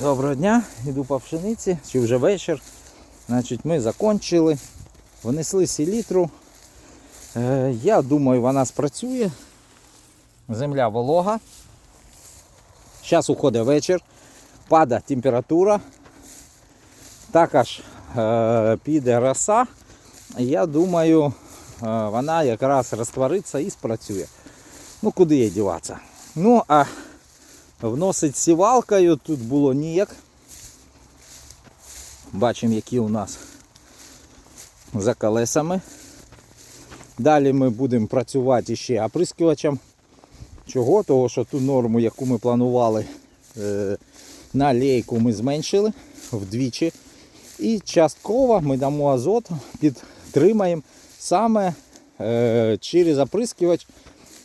Доброго дня, йду по пшениці, чи вже вечір. Значить, ми закончили, внесли селітру. Е, я думаю, вона спрацює. Земля волога. Зараз уходить вечір, падає температура. Також е, піде роса. Я думаю, е, вона якраз розтвориться і спрацює. Ну, куди їй діватися? Ну, а вносить сівалкою тут було ніяк. Бачимо, які у нас за колесами. Далі ми будемо працювати ще оприскувачем. Чого? Того, що ту норму, яку ми планували е, на лейку, ми зменшили вдвічі. І частково ми дамо азот, підтримаємо саме е, через оприскувач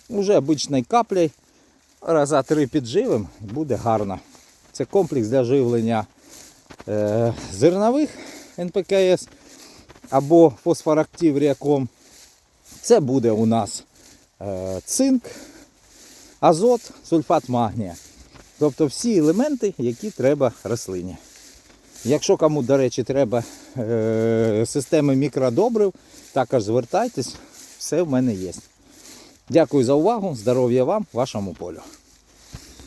уже обичною каплею. Раза три підживим, буде гарно. Це комплекс для живлення е, зернових НПКС або фосфорактив ріаком. Це буде у нас е, цинк, азот, сульфат магнія. Тобто всі елементи, які треба рослині. Якщо кому, до речі, треба е, системи мікродобрив, також звертайтесь, все в мене є. Дякую за увагу, здоров'я вам, вашому полю.